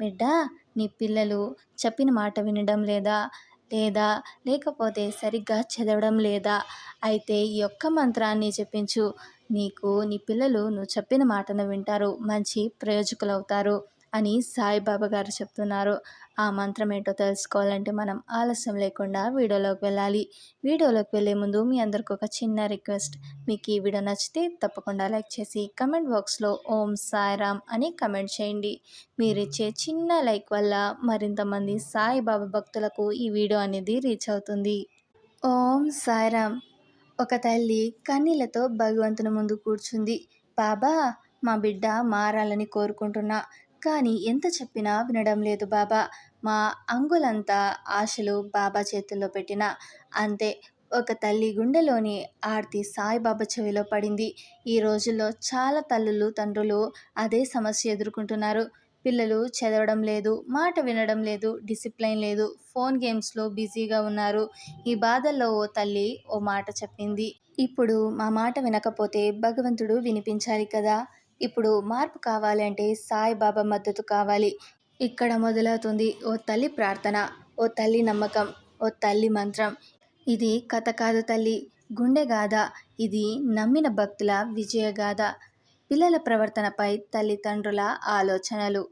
బిడ్డ నీ పిల్లలు చెప్పిన మాట వినడం లేదా? లేదా? లేకపోతే సరిగ్గా చదవడం లేదా? అయితే ఈ యొక్క మంత్రాన్ని చెప్పించు. నీకు నీ పిల్లలు నువ్వు చెప్పిన మాటను వింటారు. మంచి ప్రయోజకులు అవుతారు అని సాయిబాబా గారు చెప్తున్నారు. ఆ మంత్రం ఏంటో తెలుసుకోవాలంటే మనం ఆలస్యం లేకుండా వీడియోలోకి వెళ్ళాలి. వీడియోలోకి వెళ్ళే ముందు మీ అందరికి ఒక చిన్న రిక్వెస్ట్. మీకు ఈ వీడియో నచ్చితే తప్పకుండా లైక్ చేసి కమెంట్ బాక్స్లో ఓం సాయిరామ్ అని కమెంట్ చేయండి. మీరు ఇచ్చే చిన్న లైక్ వల్ల మరింతమంది సాయిబాబా భక్తులకు ఈ వీడియో అనేది రీచ్ అవుతుంది. ఓం సాయిరామ్ ఒక తల్లి కన్నీళ్ళతో భగవంతుని ముందు కూర్చుంది. బాబా మా బిడ్డ మారాలని కోరుకుంటున్నా. కానీ ఎంత చెప్పినా వినడం లేదు బాబా. మా అంగులంతా ఆశలు బాబా చేతుల్లో పెట్టిన. అంతే ఒక తల్లి గుండెలోని ఆర్తి సాయిబాబా చెవిలో పడింది. ఈ రోజుల్లో చాలా తల్లులు తండ్రులు అదే సమస్య ఎదుర్కొంటున్నారు. పిల్లలు చదవడం లేదు మాట వినడం లేదు డిసిప్లైన్ లేదు ఫోన్ గేమ్స్లో బిజీగా ఉన్నారు. ఈ బాధల్లో ఓ తల్లి ఓ మాట చెప్పింది. ఇప్పుడు మా మాట వినకపోతే భగవంతుడు వినిపించాలి కదా? ఇప్పుడు మార్పు కావాలంటే సాయిబాబా మద్దతు కావాలి. ఇక్కడ మొదలవుతుంది ఓ తల్లి ప్రార్థన ఓ తల్లి నమ్మకం ఓ తల్లి మంత్రం. ఇది కథ కాదు తల్లి గుండె గాథ. ఇది నమ్మిన భక్తుల విజయగాథ పిల్లల ప్రవర్తనపై తల్లిదండ్రుల ఆలోచనలు.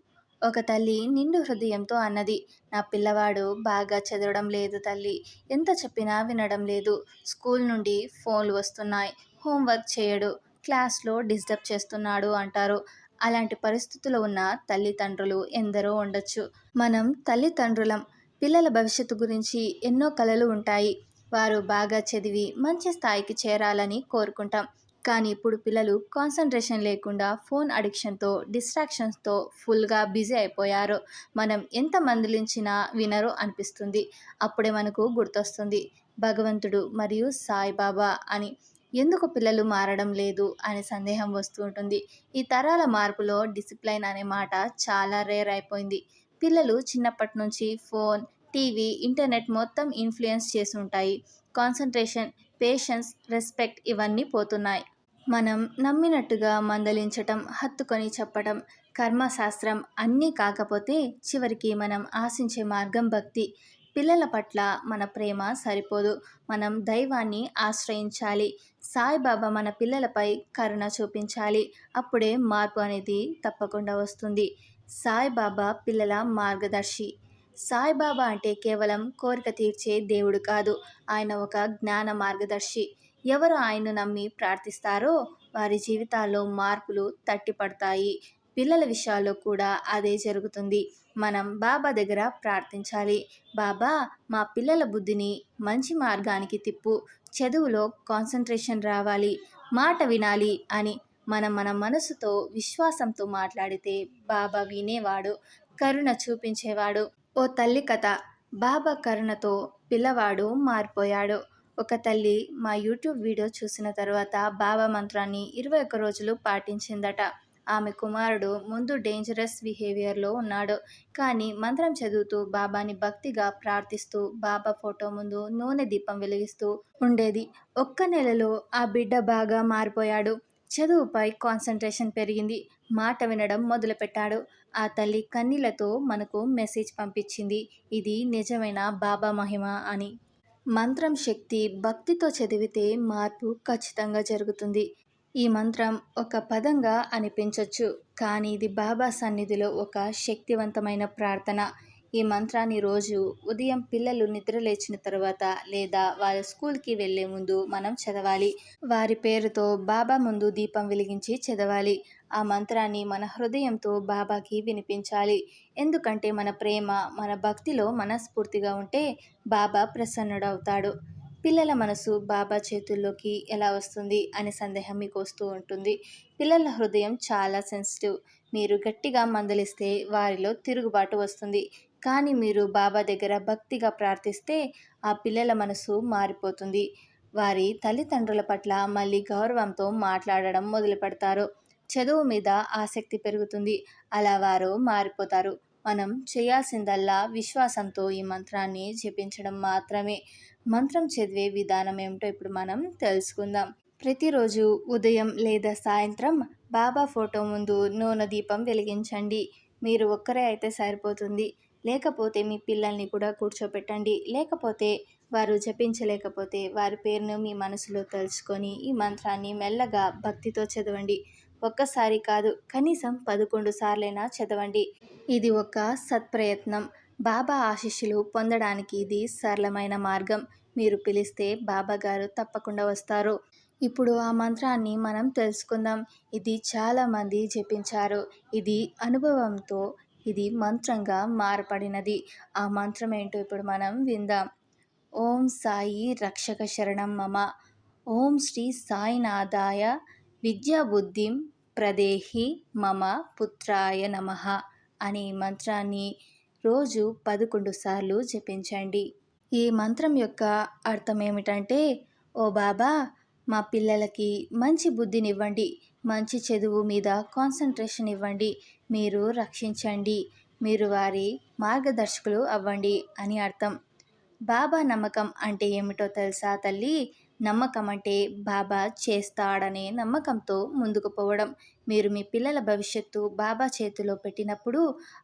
ఒక తల్లి నిండు హృదయంతో అన్నది. నా పిల్లవాడు బాగా చదవడం లేదు తల్లి. ఎంత చెప్పినా వినడం లేదు. స్కూల్ నుండి ఫోన్లు వస్తున్నాయి. హోంవర్క్ చేయడు. క్లాస్లో డిస్టర్బ్ చేస్తున్నాడు అంటారు. అలాంటి పరిస్థితులు ఉన్న తల్లిదండ్రులు ఎందరో ఉండొచ్చు. మనం తల్లిదండ్రులం. పిల్లల భవిష్యత్తు గురించి ఎన్నో కలలు ఉంటాయి. వారు బాగా చదివి మంచి స్థాయికి చేరాలని కోరుకుంటాం. కానీ ఇప్పుడు పిల్లలు కాన్సన్ట్రేషన్ లేకుండా ఫోన్ అడిక్షన్తో డిస్ట్రాక్షన్స్తో ఫుల్గా బిజీ అయిపోయారు. మనం ఎంత మందలించినా వినరు అనిపిస్తుంది. అప్పుడే మనకు గుర్తొస్తుంది. భగవంతుడు మరియు సాయిబాబా అని. ఎందుకు పిల్లలు మారడం లేదు అనే సందేహం వస్తూ ఉంటుంది. ఈ తరాల మార్పులో డిసిప్లైన్ అనే మాట చాలా రేర్ అయిపోయింది. పిల్లలు చిన్నప్పటి నుంచి ఫోన్ టీవీ ఇంటర్నెట్ మొత్తం ఇన్ఫ్లుయెన్స్ చేసి ఉంటాయి. కాన్సన్ట్రేషన్ పేషెన్స్ రెస్పెక్ట్ ఇవన్నీ పోతున్నాయి. మనం నమ్మినట్టుగా మందలించటం హత్తుకొని చెప్పటం కర్మశాస్త్రం అన్నీ కాకపోతే చివరికి మనం ఆశించే మార్గం భక్తి. పిల్లల పట్ల మన ప్రేమ సరిపోదు. మనం దైవాన్ని ఆశ్రయించాలి. సాయిబాబా మన పిల్లలపై కరుణ చూపించాలి. అప్పుడే మార్పు అనేది తప్పకుండా వస్తుంది. సాయిబాబా పిల్లల మార్గదర్శి. సాయిబాబా అంటే కేవలం కోరిక తీర్చే దేవుడు కాదు. ఆయన ఒక జ్ఞాన మార్గదర్శి. ఎవరు ఆయన్ను నమ్మి ప్రార్థిస్తారో వారి జీవితాల్లో మార్పులు తట్టిపడతాయి. పిల్లల విషయాల్లో కూడా అదే జరుగుతుంది. మనం బాబా దగ్గర ప్రార్థించాలి. బాబా మా పిల్లల బుద్ధిని మంచి మార్గానికి తిప్పు. చదువులో కాన్సన్ట్రేషన్ రావాలి. మాట వినాలి అని మనం మన మనసుతో విశ్వాసంతో మాట్లాడితే బాబా వినేవాడు కరుణ చూపించేవాడు. ఓ తల్లి కథ. బాబా కరుణతో పిల్లవాడు మారిపోయాడు. ఒక తల్లి మా యూట్యూబ్ వీడియో చూసిన తర్వాత బాబా మంత్రాన్ని ఇరవై ఒక్క రోజులు పాటించిందట. ఆమె కుమారుడు ముందు డేంజరస్ బిహేవియర్లో ఉన్నాడు. కానీ మంత్రం చదువుతూ బాబాని భక్తిగా ప్రార్థిస్తూ బాబా ఫోటో ముందు నూనె దీపం వెలిగిస్తూ ఉండేది. ఒక్క నెలలో ఆ బిడ్డ బాగా మారిపోయాడు. చదువుపై కాన్సన్ట్రేషన్ పెరిగింది. మాట వినడం మొదలుపెట్టాడు. ఆ తల్లి కన్నీళ్ళతో మనకు మెసేజ్ పంపించింది. ఇది నిజమైన బాబా మహిమ అని. మంత్రం శక్తి భక్తితో చదివితే మార్పు ఖచ్చితంగా జరుగుతుంది. ఈ మంత్రం ఒక పదంగా అనిపించవచ్చు కానీ ఇది బాబా సన్నిధిలో ఒక శక్తివంతమైన ప్రార్థన. ఈ మంత్రాన్ని రోజు ఉదయం పిల్లలు నిద్ర లేచిన తర్వాత లేదా వారి స్కూల్కి వెళ్ళే ముందు మనం చదవాలి. వారి పేరుతో బాబా ముందు దీపం వెలిగించి చదవాలి. ఆ మంత్రాన్ని మన హృదయంతో బాబాకి వినిపించాలి. ఎందుకంటే మన ప్రేమ మన భక్తిలో మనస్ఫూర్తిగా ఉంటే బాబా ప్రసన్నుడవుతాడు. పిల్లల మనసు బాబా చేతుల్లోకి ఎలా వస్తుంది అనే సందేహం మీకు వస్తూ ఉంటుంది. పిల్లల హృదయం చాలా సెన్సిటివ్ మీరు గట్టిగా మందలిస్తే వారిలో తిరుగుబాటు వస్తుంది. కానీ మీరు బాబా దగ్గర భక్తిగా ప్రార్థిస్తే ఆ పిల్లల మనసు మారిపోతుంది. వారి తల్లిదండ్రుల పట్ల మళ్ళీ గౌరవంతో మాట్లాడడం మొదలు పెడతారు చదువు మీద ఆసక్తి పెరుగుతుంది. అలా వారు మారిపోతారు. మనం చేయాల్సిందల్లా విశ్వాసంతో ఈ మంత్రాన్ని జపించడం మాత్రమే. మంత్రం చదివే విధానం ఏమిటో ఇప్పుడు మనం తెలుసుకుందాం. ప్రతిరోజు ఉదయం లేదా సాయంత్రం బాబా ఫోటో ముందు నూనె దీపం వెలిగించండి. మీరు ఒక్కరే అయితే సరిపోతుంది. లేకపోతే మీ పిల్లల్ని కూడా కూర్చోపెట్టండి. లేకపోతే వారు జపించలేకపోతే వారి పేరును మీ మనసులో తలుచుకొని ఈ మంత్రాన్ని మెల్లగా భక్తితో చదవండి. ఒక్కసారి కాదు కనీసం పదకొండు సార్లైనా చదవండి. ఇది ఒక సత్ప్రయత్నం. బాబా ఆశీస్సులు పొందడానికి ఇది సరళమైన మార్గం. మీరు పిలిస్తే బాబా గారు తప్పకుండా వస్తారు. ఇప్పుడు ఆ మంత్రాన్ని మనం తెలుసుకుందాం. ఇది చాలామంది జపించారు. ఇది అనుభవంతో ఇది మంత్రంగా మారపడినది. ఆ మంత్రం ఏంటో ఇప్పుడు మనం విందాం. ఓం సాయి రక్షక శరణం మమ. ఓం శ్రీ సాయినాథాయ విద్యాబుద్ధిం ప్రదేహి మమ పుత్రాయ నమ అనే మంత్రాన్ని రోజు పదకొండు సార్లు జపించండి. ఈ మంత్రం యొక్క అర్థం ఏమిటంటే ఓ బాబా మా పిల్లలకి మంచి బుద్ధినివ్వండి మంచి చదువు మీద కాన్సన్ట్రేషన్ ఇవ్వండి మీరు రక్షించండి మీరు వారి మార్గదర్శకులు అవ్వండి అని అర్థం. బాబా నమ్మకం అంటే ఏమిటో తెలుసా తల్లి? నమ్మకం అంటే బాబా చేస్తాడనే నమ్మకంతో ముందుకు పోవడం. మీరు మీ పిల్లల భవిష్యత్తు బాబా చేతిలో పెట్టినప్పుడు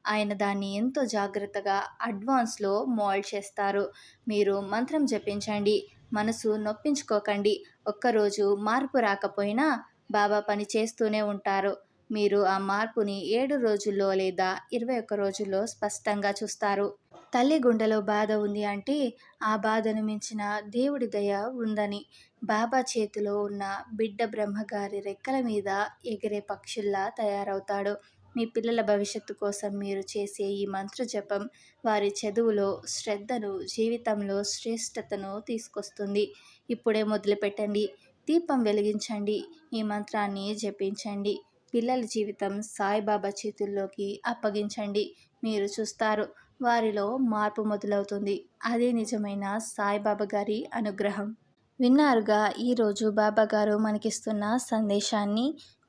ఆయన దాన్ని ఎంతో జాగ్రత్తగా అడ్వాన్స్లో మోల్డ్ చేస్తారు. మీరు మంత్రం జపించండి మనసు నొప్పించుకోకండి. ఒక్కరోజు మార్పు రాకపోయినా బాబా పని చేస్తూనే ఉంటారు. మీరు ఆ మార్పుని ఏడు రోజుల్లో లేదా ఇరవై ఒక్క రోజుల్లో స్పష్టంగా చూస్తారు. తల్లి గుండెలో బాధ ఉంది అంటే ఆ బాధను మించిన దేవుడి దయ ఉందని బాబా చేతిలో ఉన్న బిడ్డ బ్రహ్మగారి రెక్కల మీద ఎగిరే పక్షుల్లా తయారవుతాడు. మీ పిల్లల భవిష్యత్తు కోసం మీరు చేసే ఈ మంత్ర జపం వారి చదువులో శ్రద్ధను జీవితంలో శ్రేష్టతను తీసుకొస్తుంది. ఇప్పుడే మొదలుపెట్టండి. దీపం వెలిగించండి. ఈ మంత్రాన్ని జపించండి. పిల్లల జీవితం సాయిబాబా చేతుల్లోకి అప్పగించండి. మీరు చూస్తారు వారిలో మార్పు మొదలవుతుంది. అదే నిజమైన సాయిబాబా గారి అనుగ్రహం. విన్నారుగా ఈరోజు బాబా గారు మనకిస్తున్న సందేశాన్ని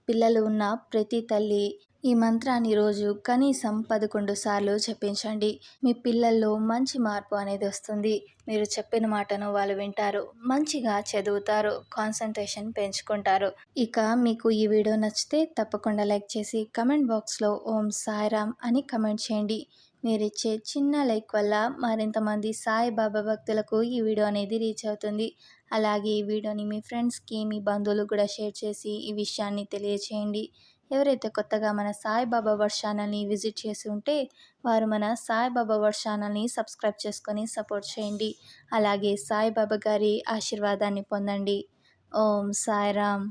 పిల్లలు ఉన్న ప్రతి తల్లి ఈ మంత్రాన్ని రోజు కనీసం పదకొండు సార్లు చెప్పించండి. మీ పిల్లల్లో మంచి మార్పు అనేది వస్తుంది. మీరు చెప్పిన మాటను వాళ్ళు వింటారు. మంచిగా చదువుతారు. కాన్సన్ట్రేషన్ పెంచుకుంటారు. ఇక మీకు ఈ వీడియో నచ్చితే తప్పకుండా లైక్ చేసి కమెంట్ బాక్స్లో ఓం సాయిరామ్ అని కమెంట్ చేయండి. మీరిచ్చే చిన్న లైక్ వల్ల మరింతమంది సాయిబాబా భక్తులకు ఈ వీడియో అనేది రీచ్ అవుతుంది. అలాగే ఈ వీడియోని మీ ఫ్రెండ్స్కి మీ బంధువులకు కూడా షేర్ చేసి ఈ విషయాన్ని తెలియచేయండి. ఎవరైతే కొత్తగా మన సాయిబాబా వర్డ్ ఛానల్ని విజిట్ చేసి ఉంటే వారు మన సాయిబాబా వర్డ్ ఛానల్ని సబ్స్క్రైబ్ చేసుకొని సపోర్ట్ చేయండి. అలాగే సాయిబాబా గారి ఆశీర్వాదాన్ని పొందండి. ఓం సాయిరామ్.